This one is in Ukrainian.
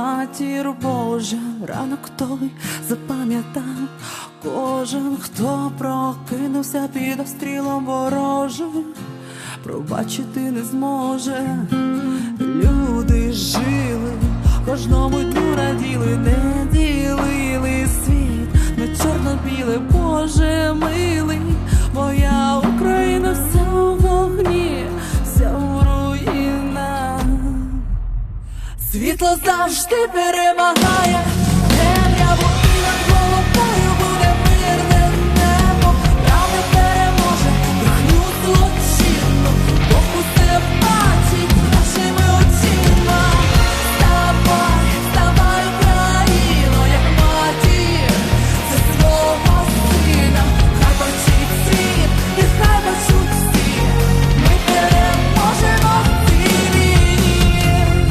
матір Божа, ранок той запам'ятав кожен, хто прокинувся під обстрілом ворожим, пробачити не зможе. Люди жили, кожному дню раділи, не ділили світ на чорно-біле, Боже милий, Світло завжди перемагає,